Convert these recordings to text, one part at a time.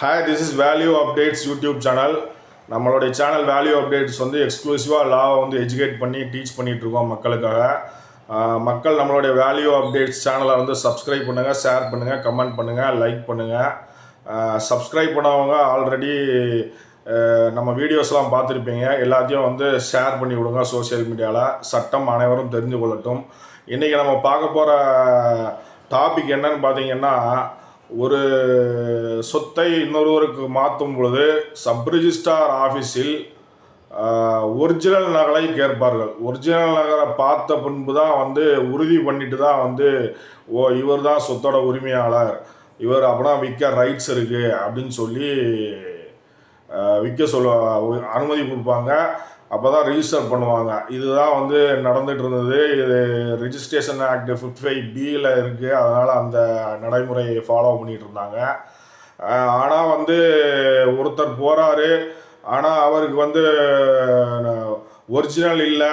Hi this is value updates YouTube channel நம்மளுடைய channel value updates வந்து எக்ஸ்க்ளூசிவாக லாவை வந்து எஜுகேட் பண்ணி டீச் பண்ணிகிட்ருக்கோம் இருக்கோம் மக்களுக்காக. மக்கள் நம்மளுடைய வேல்யூ அப்டேட்ஸ் சேனலை வந்து சப்ஸ்கிரைப் பண்ணுங்கள் ஷேர் பண்ணுங்கள் கமெண்ட் பண்ணுங்கள் லைக் பண்ணுங்கள் சப்ஸ்கிரைப் பண்ணவங்க ஆல்ரெடி நம்ம வீடியோஸ்லாம் பார்த்துருப்பீங்க. எல்லாத்தையும் வந்து ஷேர் பண்ணி விடுங்க சோஷியல் மீடியாவில் சட்டம் அனைவரும் தெரிஞ்சு கொள்ளட்டும். இன்றைக்கி நம்ம பார்க்க போகிற டாபிக் என்னன்னு பார்த்தீங்கன்னா ஒரு சொத்தை இன்னொருவருக்கு மாற்றும் பொழுது சப் ரிஜிஸ்ட்ரார் ஆஃபீஸில் ஒரிஜினல் நகலை கேட்பார்கள். ஒரிஜினல் நகலை பார்த்த பின்பு தான் வந்து உறுதி பண்ணிட்டு தான் வந்து ஓ இவர் தான் சொத்தோட உரிமையாளர். இவர் அப்படின்னா விற்க ரைட்ஸ் இருக்குது அப்படின்னு சொல்லி விற்க சொல்ல அனுமதி கொடுப்பாங்க. அப்போ தான் ரிஜிஸ்டர் பண்ணுவாங்க. இதுதான் வந்து நடந்துட்டு இருந்தது. இது ரிஜிஸ்ட்ரேஷன் ஆக்ட் ஃபிஃப்டி ஃபைவ் பியில் இருக்குது அதனால் அந்த நடைமுறையை ஃபாலோ பண்ணிட்டு இருந்தாங்க. ஆனால் வந்து ஒருத்தர் போகிறாரு ஆனால் அவருக்கு வந்து ஒரிஜினல் இல்லை.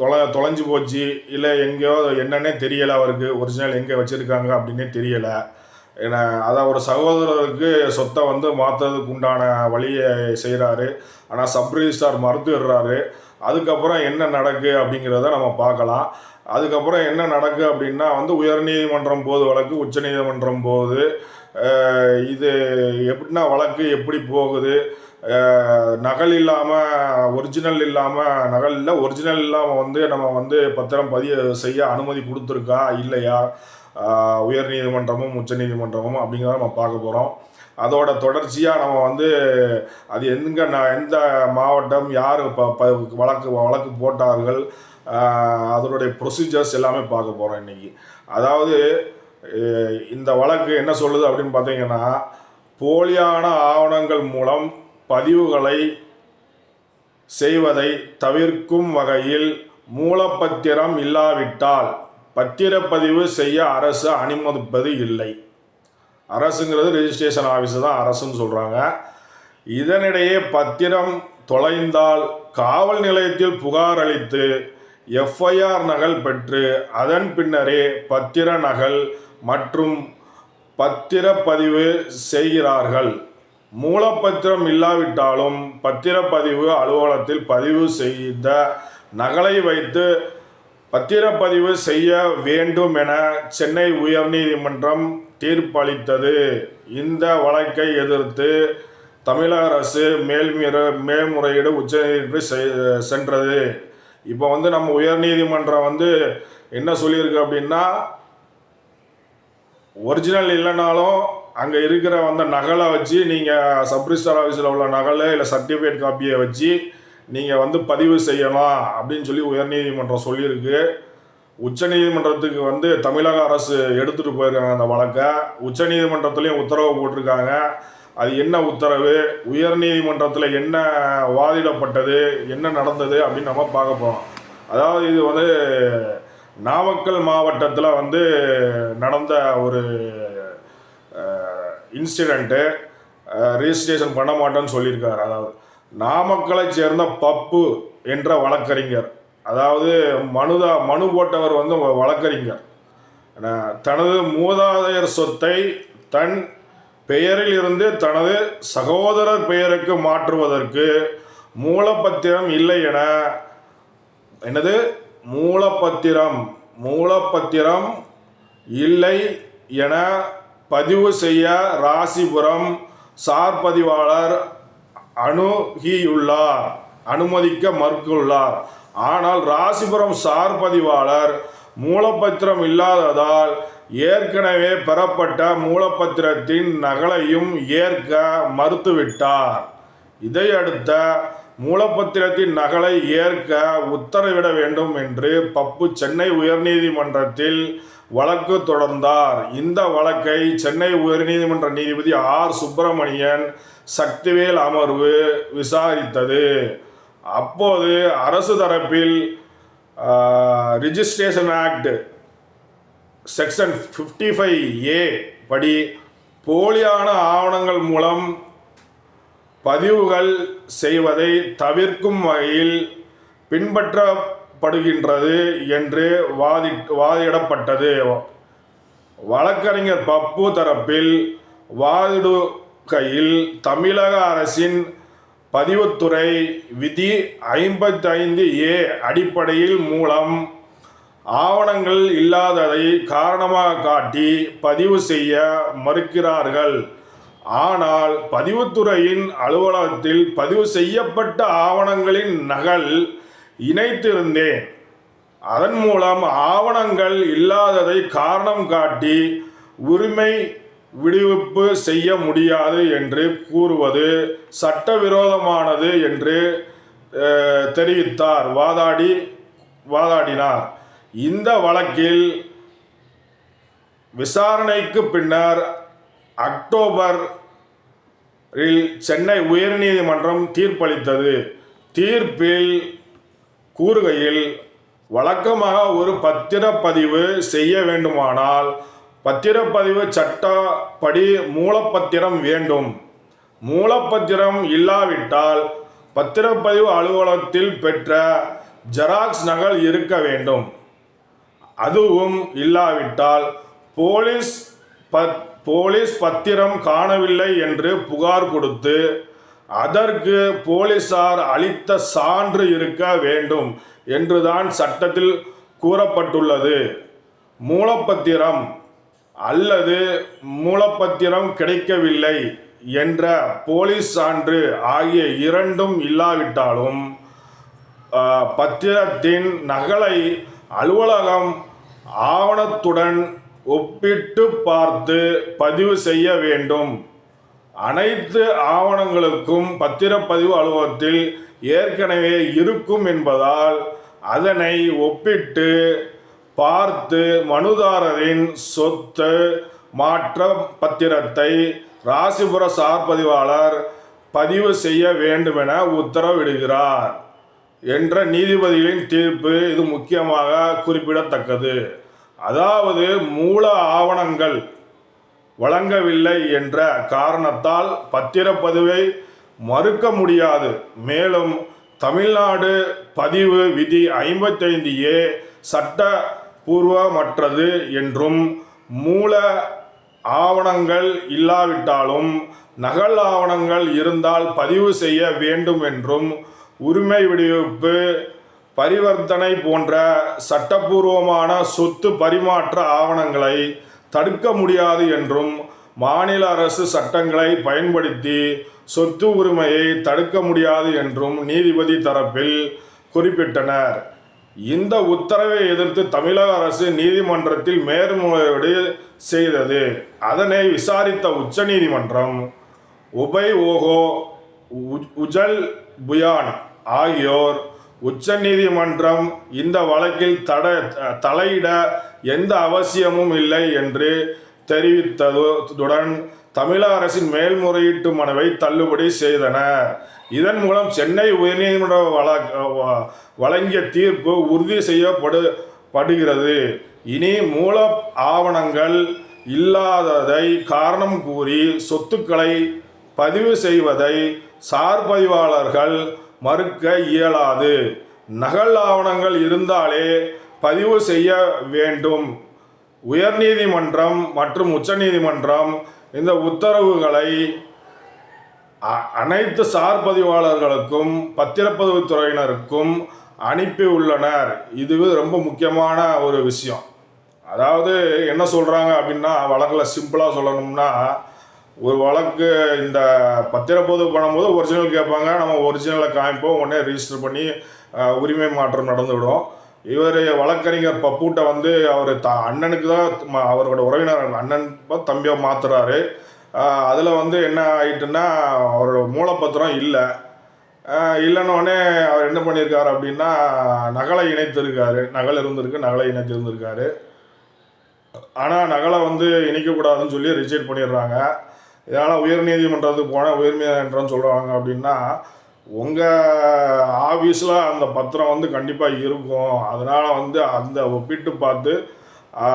தொலை தொலைஞ்சு போச்சு. இல்லை எங்கேயோ என்னன்னே தெரியலை அவருக்கு. ஒரிஜினல் எங்கே வச்சுருக்காங்க அப்படின்னே தெரியலை. ஏன்னா அதான் ஒரு சகோதரருக்கு சொத்தை வந்து மாற்றுறதுக்கு உண்டான வழியை செய்கிறாரு ஆனால் சப் ரிஜிஸ்டார் மறுத்துடுறாரு அதுக்கப்புறம் என்ன நடக்கு அப்படிங்கிறத நம்ம பார்க்கலாம். அதுக்கப்புறம் என்ன நடக்கு அப்படின்னா வந்து உயர்நீதிமன்றம் போது வழக்கு உச்சநீதிமன்றம் போகுது இது எப்படின்னா வழக்கு எப்படி போகுது நகல் இல்லாமல் ஒரிஜினல் இல்லாமல் நகல் இல்லை ஒரிஜினல் இல்லாமல் வந்து நம்ம வந்து பத்திரம் பதிய செய்ய அனுமதி கொடுத்துருக்கா இல்லையா? உயர் நீதிமன்றமும் உச்ச நீதிமன்றமும் அப்படிங்கிறத நம்ம பார்க்க போகிறோம் அதோட தொடர்ச்சியாக நம்ம வந்து அது எங்க நான் எந்த மாவட்டம் யார் ப ப வழக்கு வழக்கு போட்டார்கள் அதனுடைய ப்ரொசீஜர்ஸ் எல்லாமே பார்க்க போகிறோம் இன்றைக்கி அதாவது இந்த வழக்கு என்ன சொல்லுது அப்படின்னு பார்த்தீங்கன்னா போலியான ஆவணங்கள் மூலம் பதிவுகளை செய்வதை தவிர்க்கும் வகையில் மூலப்பத்திரம் இல்லாவிட்டால் பத்திரப்பதிவு செய்ய அரசு அனுமதிப்பது இல்லை. அரசுங்கிறது ரெஜிஸ்ட்ரேஷன் ஆஃபீஸு தான் அரசுன்னு சொல்கிறாங்க இதனிடையே பத்திரம் தொலைந்தால் காவல் நிலையத்தில் புகார் அளித்து எஃப்ஐஆர் நகல் பெற்று அதன் பின்னரே பத்திர நகல் மற்றும் பத்திரப்பதிவு செய்கிறார்கள். மூலப்பத்திரம் இல்லாவிட்டாலும் பத்திரப்பதிவு அலுவலகத்தில் பதிவு செய்த நகலை வைத்து பத்திரப்பதிவு செய்ய வேண்டும் என சென்னை உயர்நீதிமன்றம் தீர்ப்பளித்தது. இந்த வழக்கை எதிர்த்து தமிழக அரசு மேல்முற மேல்முறையீடு உச்சநீதிமன்றம் செ- சென்றது. இப்போ வந்து நம்ம உயர்நீதிமன்றம் வந்து என்ன சொல்லியிருக்கு அப்படின்னா ஒரிஜினல் இல்லைனாலும் அங்கே இருக்கிற வந்த நகலை வச்சு நீங்கள் சப்ரிஸ்டார் ஆஃபீஸில் உள்ள நகலை இல்லை சர்டிஃபிகேட் காப்பியை வச்சு நீங்கள் வந்து பதிவு செய்யலாம் அப்படின்னு சொல்லி உயர்நீதிமன்றம் சொல்லியிருக்கு. உச்சநீதிமன்றத்துக்கு வந்து தமிழக அரசு எடுத்துகிட்டு போயிருக்காங்க அந்த வழக்கை. உச்சநீதிமன்றத்துலேயும் உத்தரவு போட்டிருக்காங்க. அது என்ன உத்தரவு? உயர்நீதிமன்றத்தில் என்ன வாதிடப்பட்டது? என்ன நடந்தது அப்படின்னு நம்ம பார்க்க போகிறோம் அதாவது இது வந்து நாமக்கல் மாவட்டத்தில் வந்து நடந்த ஒரு இன்சிடெண்ட்டு ரிஜிஸ்ட்ரேஷன் பண்ண மாட்டேன்னு சொல்லியிருக்காரு. அதாவது நாமக்கலை சேர்ந்த பப்பு என்ற வழக்கறிஞர். அதாவது மனுதா மனு போட்டவர் வந்து வ- வழக்கறிஞர். தனது மூதாதையர் சொத்தை தன் பெயரில் இருந்து தனது சகோதரர் பெயருக்கு மாற்றுவதற்கு மூலப்பத்திரம் இல்லை என என்னது? மூலப்பத்திரம் மூலப்பத்திரம் இல்லை என பதிவு செய்ய ராசிபுரம் சார் பதிவாளர் அணுகியுள்ளார் அனுமதிக்க மறுத்துள்ளார். ஆனால் ராசிபுரம் சார் பதிவாளர் மூலப்பத்திரம் இல்லாததால் ஏற்கனவே பெறப்பட்ட மூலப்பத்திரத்தின் நகலையும் ஏற்க மறுத்துவிட்டார். இதையடுத்த மூலப்பத்திரத்தின் நகலை ஏற்க உத்தரவிட வேண்டும் என்று பப்பு சென்னை உயர்நீதிமன்றத்தில் வழக்கு தொடர்ந்தார். இந்த வழக்கை சென்னை உயர்நீதிமன்ற நீதிபதி ஆர். சுப்பிரமணியன் சக்திவேல் அமர்வு விசாரித்தது. அப்போது அரசு தரப்பில் registration act section fifty five A படி போலியான ஆவணங்கள் மூலம் பதிவுகள் செய்வதை தவிர்க்கும் வகையில் பின்பற்ற படுகின்றது என்று வாதி வாதிடப்பட்டது வழக்கறிஞர் பப்பு தரப்பில் வாதிடு கையில் தமிழக அரசின் பதிவுத்துறை விதி ஐம்பத்தைந்து ஏ அடிப்படையில் மூலம் ஆவணங்கள் இல்லாததை காரணமாக காட்டி பதிவு செய்ய மறுக்கிறார்கள். ஆனால் பதிவுத்துறையின் அலுவலகத்தில் பதிவு செய்யப்பட்ட ஆவணங்களின் நகல் இணைத்திருந்தேன். அதன் மூலம் ஆவணங்கள் இல்லாததை காரணம் காட்டி உரிமை விடுவிப்பு செய்ய முடியாது என்று கூறுவது சட்டவிரோதமானது என்று தெரிவித்தார். வாதாடி வாதாடினார். இந்த வழக்கில் விசாரணைக்கு பின்னர் அக்டோபர் இல் சென்னை உயர்நீதிமன்றம் தீர்ப்பளித்தது. தீர்ப்பில் கூறுகையில் வழக்கமாக ஒரு பத்திரப்பதிவு செய்ய வேண்டுமானால் பத்திரப்பதிவு சட்டப்படி மூலப்பத்திரம் வேண்டும். மூலப்பத்திரம் இல்லாவிட்டால் பத்திரப்பதிவு அலுவலகத்தில் பெற்ற ஜெராக்ஸ் நகல் இருக்க வேண்டும். அதுவும் இல்லாவிட்டால் போலீஸ் பத் போலீஸ் பத்திரம் காணவில்லை என்று புகார் கொடுத்து அதற்கு போலீசார் அளித்த சான்று இருக்க வேண்டும் என்றுதான் சட்டத்தில் கூறப்பட்டுள்ளது. மூலப்பத்திரம் அல்லது மூலப்பத்திரம் கிடைக்கவில்லை என்ற போலீஸ் சான்று ஆகிய இரண்டும் இல்லாவிட்டாலும் பத்திரத்தின் நகலை அலுவலகம் ஆவணத்துடன் ஒப்பிட்டு பார்த்து பதிவு செய்ய வேண்டும். அனைத்து ஆவணங்களுக்கும் பத்திரப்பதிவு அலுவலகத்தில் ஏற்கனவே இருக்கும் என்பதால் அதனை ஒப்பிட்டு பார்த்து மனுதாரரின் சொத்து மாற்ற பத்திரத்தை ராசிபுர சார் பதிவாளர் பதிவு செய்ய வேண்டுமென உத்தரவிடுகிறார் என்ற நீதிபதிகளின் தீர்ப்பு இது முக்கியமாக குறிப்பிடத்தக்கது. அதாவது மூல ஆவணங்கள் வழங்கவில்லை என்ற காரணத்தால் பத்திரப்பதிவை மறுக்க முடியாது. மேலும் தமிழ்நாடு பதிவு விதி ஐம்பத்தைந்து ஏ சட்டபூர்வமற்றது என்றும் மூல ஆவணங்கள் இல்லாவிட்டாலும் நகல் ஆவணங்கள் இருந்தால் பதிவு செய்ய வேண்டும் என்றும் உரிமை விடுவிப்பு பரிவர்த்தனை போன்ற சட்டபூர்வமான சொத்து பரிமாற்ற ஆவணங்களை தடுக்க முடியாது என்றும் மாநில அரசு சட்டங்களை பயன்படுத்தி சொத்து உரிமையை தடுக்க முடியாது என்றும் நீதிபதி தரப்பில் குறிப்பிட்டனர். இந்த உத்தரவை எதிர்த்து தமிழக அரசு நீதிமன்றத்தில் மேல்முறையீடு செய்தது. அதனை விசாரித்த உச்சநீதிமன்றம் உபய் ஓகோ உஜல் புயான் ஆகியோர் உச்சநீதிமன்றம் இந்த வழக்கில் தட தலையிட எந்த அவசியமும் இல்லை என்று தெரிவித்ததுடன் தமிழக அரசின் மேல்முறையீட்டு மனுவை தள்ளுபடி செய்தனர் இதன் மூலம் சென்னை உயர்நீதிமன்ற வழ- வ- வழங்கிய தீர்ப்பு உறுதி செய்யப்படு படுகிறது. இனி மூல ஆவணங்கள் இல்லாததை காரணம் கூறி சொத்துக்களை பதிவு செய்வதை சார் பதிவாளர்கள் மறுக்க இயலாது. நகல் ஆவணங்கள் இருந்தாலே பதிவு செய்ய வேண்டும். உயர்நீதிமன்றம் மற்றும் உச்சநீதிமன்றம் இந்த உத்தரவுகளை அ- அனைத்து சார் பதிவாளர்களுக்கும் பத்திரப்பதிவு துறையினருக்கும் அனுப்பியுள்ளனர் இது ரொம்ப முக்கியமான ஒரு விஷயம். அதாவது என்ன சொல்கிறாங்க அப்படின்னா வழக்கில் சிம்பிளாக சொல்லணும்னா ஒரு வழக்கு இந்த பத்திரப்பதிவு பண்ணும்போது ஒரிஜினல் கேட்பாங்க. நம்ம ஒரிஜினலை காமிப்போம். உடனே ரிஜிஸ்டர் பண்ணி உரிமை மாற்றம் நடந்துவிடும். இவர் வழக்கறிஞர் பப்பூட்டை வந்து அவர் த அண்ணனுக்கு தான் அவரோட உறவினர் அண்ணன் தம்பியாக தம்பியை அதில் வந்து என்ன ஆயிட்டுன்னா அவரோட மூலப்பத்திரம் இல்லை. இல்லைன்னொடனே அவர் என்ன பண்ணியிருக்காரு அப்படின்னா நகலை இணைத்திருக்காரு. நகல் இருந்திருக்கு நகலை இணைத்திருந்திருக்காரு. ஆனால் நகலை வந்து இணைக்கக்கூடாதுன்னு சொல்லி ரிஜெக்ட் பண்ணிடுறாங்க. இதனால் உயர்நீதிமன்றத்துக்கு போனால் உயர்நீதிமன்றம் சொல்கிறாங்க அப்படின்னா உங்கள் ஆஃபீஸில் அந்த பத்திரம் வந்து கண்டிப்பாக இருக்கும். அதனால் வந்து அந்த ஒப்பிட்டு பார்த்து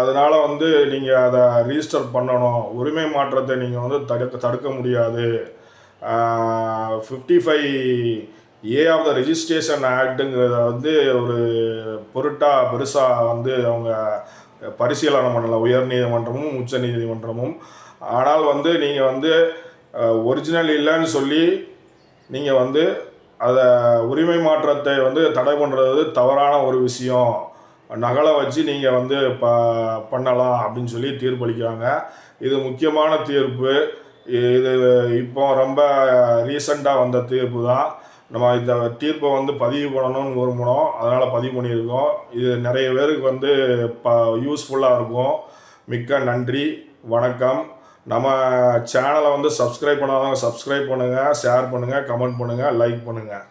அதனால் வந்து நீங்கள் அதை ரிஜிஸ்டர் பண்ணணும். உரிமை மாற்றத்தை நீங்கள் வந்து தடுக்க தடுக்க முடியாது. Fifty five A of the registration ஆக்டுங்கிறத வந்து ஒரு பொருட்டாக பெருசாக வந்து அவங்க பரிசீலனை பண்ணலை உயர் நீதிமன்றமும் உச்ச நீதிமன்றமும். ஆனால் வந்து நீங்கள் வந்து ஒரிஜினல் இல்லைன்னு சொல்லி நீங்கள் வந்து அதை உரிமை மாற்றத்தை வந்து தடை பண்ணுறது தவறான ஒரு விஷயம். நகலை வச்சு நீங்கள் வந்து ப பண்ணலாம் அப்படின்னு சொல்லி தீர்ப்பளிக்கிறாங்க. இது முக்கியமான தீர்ப்பு. இது இப்போ ரொம்ப ரீசண்டாக வந்த தீர்ப்பு தான். நம்ம இந்த தீர்ப்பை வந்து பதிவு பண்ணணும்னு விரும்பணும் அதனால் பதிவு பண்ணியிருக்கோம். இது நிறைய பேருக்கு வந்து ப யூஸ்ஃபுல்லாக இருக்கும். மிக்க நன்றி. வணக்கம். நம்ம சேனலை வந்து சப்ஸ்கிரைப் பண்ணாதவங்க சப்ஸ்கிரைப் பண்ணுங்கள் ஷேர் பண்ணுங்கள் கமெண்ட் பண்ணுங்கள் லைக் பண்ணுங்கள்